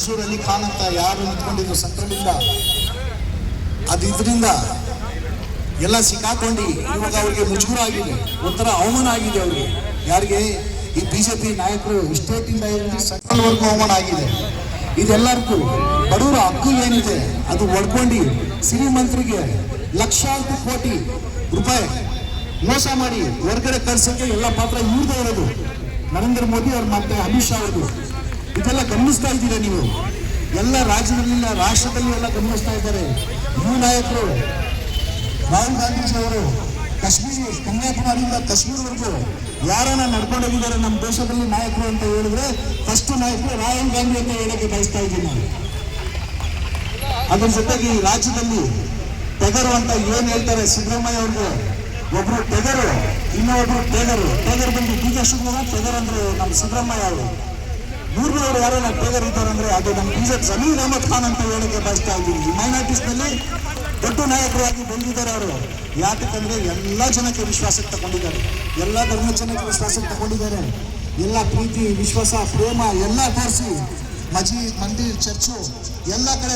ಮೈಸೂರು ಅಲಿ ಖಾನ್ ಅಂತ ಯಾರು ನಿಂತ್ಕೊಂಡಿದ್ರು ಸಂತ್ರದಿಂದ ಅದು ಇದರಿಂದ ಎಲ್ಲ ಸಿಕ್ಕಾಕೊಂಡು ಇವಾಗ ಅವ್ರಿಗೆ ಮುಜುಗುರ ಆಗಿದೆ ಒಂಥರ ಅವಮಾನ ಆಗಿದೆ ಅವ್ರಿಗೆ. ಯಾರಿಗೆ? ಈ ಬಿಜೆಪಿ ನಾಯಕರು ಸ್ಟೇಟಿಂದ ಸೆಂಟ್ರಲ್ವರೆಗೂ ಅವಮಾನ ಆಗಿದೆ. ಇದೆಲ್ಲರಿಗೂ ಬಡವರ ಹಕ್ಕು ಏನಿದೆ? ಅದು ಒಡ್ಕೊಂಡು ಶ್ರೀಮಂತರಿಗೆ ಲಕ್ಷಾಂತರ ಕೋಟಿ ರೂಪಾಯಿ ಮೋಸ ಮಾಡಿ ಹೊರಗಡೆ ಕಳ್ಸೋಕ್ಕೆ ಎಲ್ಲ ಪಾತ್ರ ಇವ್ರದೇ ಇರೋದು. ನರೇಂದ್ರ ಮೋದಿ ಅವ್ರ ಮತ್ತೆ ಅಮಿತ್ ಶಾ ಅವರು ಇದೆಲ್ಲ ಗಮನಿಸ್ತಾ ಇದ್ದೀರಾ ನೀವು? ಎಲ್ಲ ರಾಜ್ಯದಲ್ಲಿ ರಾಷ್ಟ್ರದಲ್ಲಿ ಎಲ್ಲ ಗಮನಿಸ್ತಾ ಇದ್ದಾರೆ. ಯುವ ನಾಯಕರು, ರಾಹುಲ್ ಗಾಂಧೀಜಿ ಅವರು, ಕಾಶ್ಮೀರಿ, ಕನ್ಯಾಕುಮಾರಿಯಿಂದ ಕಾಶ್ಮೀರವರೆಗೂ ಯಾರನ್ನ ನಡ್ಕೊಂಡೋಗಿದ್ದಾರೆ ನಮ್ಮ ದೇಶದಲ್ಲಿ ನಾಯಕರು ಅಂತ ಹೇಳಿದ್ರೆ ಫಸ್ಟ್ ನಾಯಕರು ರಾಹುಲ್ ಗಾಂಧಿ ಅಂತ ಹೇಳಕ್ಕೆ ಬಯಸ್ತಾ ಇದ್ದೀನಿ ನಾನು. ಅದ್ರ ಜೊತೆಗೆ ಈ ರಾಜ್ಯದಲ್ಲಿ ಟೆಗರು ಅಂತ ಏನ್ ಹೇಳ್ತಾರೆ ಸಿದ್ದರಾಮಯ್ಯ ಅವ್ರಿಗೆ? ಒಬ್ರು ಟೆಗರು, ಇನ್ನೊಬ್ರು ಟೇಗರು. ಟೇಗರ್ ಬಂದು ಕೆ ಶಿವಕುಮಾರ್ ಟೆಗರ್ ಅಂದ್ರೆ ನಮ್ಮ ಸಿದ್ದರಾಮಯ್ಯ ಅವರು. ಮೂರನೇವರು ಯಾರೆಲ್ಲ ಟೇಗರ್ ಇದ್ದಾರೆ ಅಂದ್ರೆ ಅದು ನಮ್ಮ ಬಿ ಸಮೀರ್ ಅಹಮದ್ ಖಾನ್ ಅಂತ ಹೇಳಕ್ಕೆ ಬಯಸ್ತಾ ಇದ್ದೀನಿ. ನಲ್ಲಿ ದೊಡ್ಡ ನಾಯಕರಾಗಿ ಬಂದಿದ್ದಾರೆ ಅವರು. ಯಾಕಂದ್ರೆ ಎಲ್ಲ ಜನಕ್ಕೆ ವಿಶ್ವಾಸಕ್ಕೆ ತಗೊಂಡಿದ್ದಾರೆ. ಎಲ್ಲ ಧರ್ಮ ಜನಕ್ಕೆ ವಿಶ್ವಾಸಕ್ಕೆ ತಗೊಂಡಿದ್ದಾರೆ. ಎಲ್ಲ ಪ್ರೀತಿ, ವಿಶ್ವಾಸ, ಪ್ರೇಮ ಎಲ್ಲ ತೋರಿಸಿ ಮಜೀದ್, ಮಂದಿರ್, ಚರ್ಚು ಎಲ್ಲ ಕಡೆ